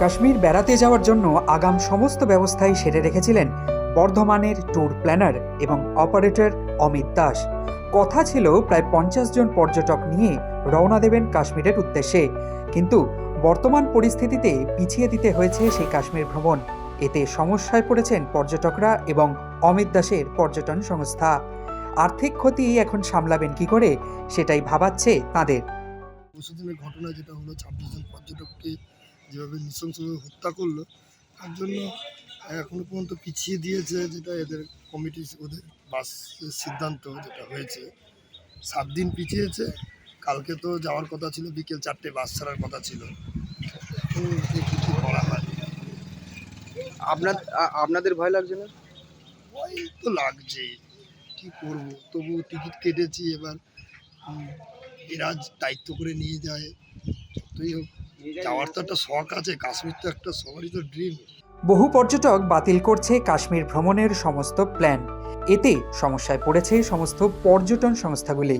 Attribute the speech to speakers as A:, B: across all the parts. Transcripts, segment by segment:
A: কাশ্মীর বেড়াতে যাওয়ার জন্য আগাম সমস্ত ব্যবস্থাই সেরে রেখেছিলেন বর্ধমানের ট্যুর প্ল্যানার এবং অপারেটর অমিত দাস। কথা ছিল প্রায় পঞ্চাশ জন পর্যটক নিয়ে রওনা দেবেন কাশ্মীরের উদ্দেশ্যে। কিন্তু বর্তমান পরিস্থিতিতে পিছিয়ে দিতে হয়েছে সেই কাশ্মীর ভ্রমণ। এতে সমস্যায় পড়েছেন পর্যটকরা এবং অমিত দাসের পর্যটন সংস্থা। আর্থিক ক্ষতি এখন সামলাবেন কি করে সেটাই ভাবাচ্ছে তাদের।
B: ঘটনা যেটা হলো, ছাব্বিশ জন পর্যটককে যেভাবে নৃশংসভাবে হত্যা করল তার জন্য এখনও পর্যন্ত পিছিয়ে দিয়েছে যেটা এদের কমিটি ওদের বাসের সিদ্ধান্ত যেটা হয়েছে। সাত দিন পিছিয়েছে কালকে তো যাওয়ার কথা ছিল বিকেল চারটে বাস ছাড়ার কথা ছিল। এখন কি করা হয়
C: আপনার আপনাদের ভয় লাগছে না?
B: ভয় তো লাগছে কি করব? তবু টিকিট কেটেছি এবার। এরা দায়িত্ব করে নিয়ে যায় যতই হোক। যাওয়ার তো একটা শখ আছে কাশ্মীর তো একটা সবারই তো ড্রিম
A: বহু পর্যটক বাতিল করছে কাশ্মীর ভ্রমণের সমস্ত প্ল্যান। এতে সমস্যায় পড়েছে সমস্ত পর্যটন সংস্থাগুলি।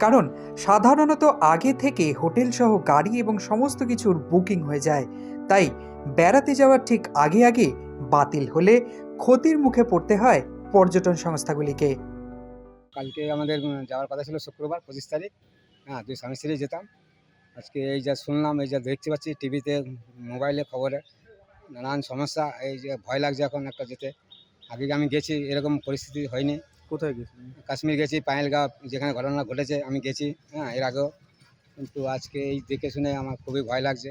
A: কারণ সাধারণত আগে থেকে হোটেল সহ গাড়ি এবং সমস্ত কিছুর বুকিং হয়ে যায়। তাই বেড়াতে যাওয়ার ঠিক আগে আগে বাতিল হলে ক্ষতির মুখে পড়তে হয় পর্যটন সংস্থাগুলিকে।
D: কালকে আমাদের যাওয়ার কথা ছিল শুক্রবার পঁচিশ তারিখ। হ্যাঁ দুই স্বামী স্ত্রী যেতাম। আজকে এই যা শুনলাম এই যা দেখতে পাচ্ছি টিভিতে মোবাইলে খবরে নানান সমস্যা এই যে ভয় লাগছে এখন একটা যেতে। আগে আমি গেছি এরকম পরিস্থিতি হয়নি।
C: কোথায় গেছিলেন?
D: কাশ্মীর গেছি পায়েলগাঁও যেখানে ঘটনা ঘটেছে আমি গেছি হ্যাঁ এর আগেও। কিন্তু আজকে এই দেখে শুনে আমার খুবই ভয় লাগছে।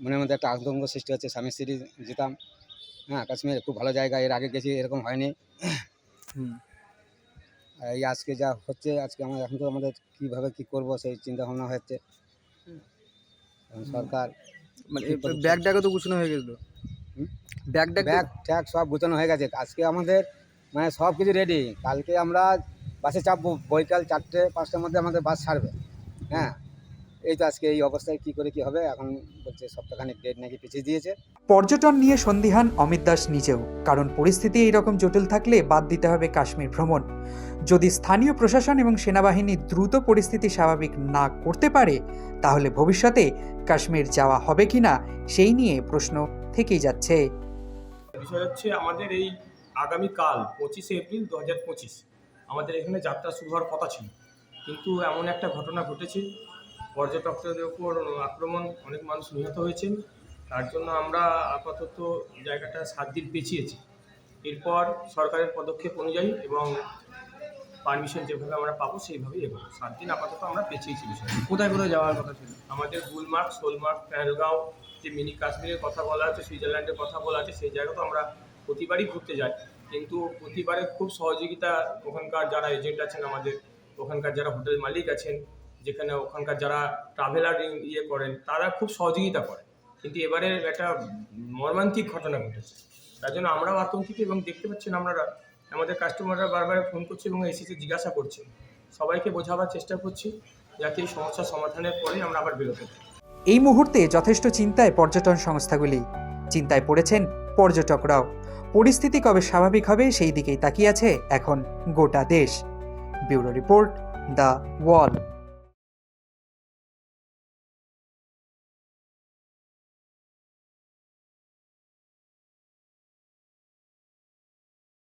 D: মনের মধ্যে একটা আতঙ্ক সৃষ্টি হচ্ছে স্বামী স্ত্রী যেতাম। হ্যাঁ কাশ্মীর খুব ভালো জায়গা এর আগে গেছি এরকম হয়নি। এই আজকে যা হচ্ছে আজকে আমরা এখন তো আমাদের কীভাবে কী করব সেই চিন্তা ভাবনা হচ্ছে। সরকার
C: মানে ব্যাগ ট্যাগও তো গুছানো হয়ে গেছিল? ব্যাগ ট্যাগ
D: ব্যাগ ট্যাগ সব গুছানো হয়ে গেছে। আজকে আমাদের মানে সব কিছু রেডি কালকে আমরা বাসে চাপবো। বৈকাল চারটে পাঁচটার মধ্যে আমাদের বাস ছাড়বে। হ্যাঁ? এই তো আজকে এই অবস্থায় কি করে কি হবে? এখন বলছে সপ্তাহখানিক ডেট নাকি পিছিয়ে দিয়েছে।
A: পর্যটন নিয়ে সন্দিহান অমিত দাস নিজেও কারণ পরিস্থিতি এইরকম জটিল থাকলে বাদ দিতে হবে কাশ্মীর ভ্রমণ। যদি স্থানীয় প্রশাসন এবং সেনাবাহিনী দ্রুত পরিস্থিতি স্বাভাবিক না করতে পারে তাহলে ভবিষ্যতে কাশ্মীর যাওয়া হবে কিনা সেই নিয়ে প্রশ্ন থেকেই যাচ্ছে।
E: বিষয় হচ্ছে আমাদের এই আগামীকাল পঁচিশে এপ্রিল দু হাজার পঁচিশ আমাদের এখানে যাত্রা শুরু হওয়ার কথা ছিল। কিন্তু এমন একটা ঘটনা ঘটেছে পর্যটকদের উপর আক্রমণ অনেক মানুষ নিহত হয়েছেন। তার জন্য আমরা আপাতত জায়গাটা সাত দিন পেছিয়েছি এরপর সরকারের পদক্ষেপ অনুযায়ী এবং পারমিশন যেভাবে আমরা পাবো সেইভাবেই এগোবো। সাত দিন আপাতত আমরা পেছিয়েছি বিষয়টা।
C: কোথায় কোথায় যাওয়ার কথা ছিল?
E: আমাদের গুলমার্গ সোলমার্গ প্যাহেলগাঁও যে মিনি কাশ্মীরের কথা বলা আছে সুইজারল্যান্ডের কথা বলা আছে সেই জায়গা তো আমরা প্রতিবারই ঘুরতে যাই। কিন্তু প্রতিবারে খুব সহযোগিতা ওখানকার যারা এজেন্ট আছেন আমাদের ওখানকার যারা হোটেল মালিক আছেন যেখানে ওখানকার যারা ট্রাভেলার ইয়ে করেন, তারা খুব সহযোগিতা করেন কিন্তু এবারে একটা মর্মান্তিক ঘটনা ঘটেছে। তার জন্য আমরাও আতঙ্কিত এবং দেখতে পাচ্ছেন আপনারা আমাদের কাস্টমাররা বারবার ফোন করছে এবং এসেছে জিজ্ঞাসা করছে। সবাইকে বোঝাবার চেষ্টা করছি, যাতে এই সমস্যার সমাধানের পরে আমরা আবার বেরোতে পারি
A: এই মুহূর্তে যথেষ্ট চিন্তায় পর্যটন সংস্থাগুলি। চিন্তায় পড়েছেন পর্যটকরাও। পরিস্থিতি কবে স্বাভাবিক হবে সেই দিকেই তাকিয়ে আছে এখন গোটা দেশ। Bureau report, the Wall.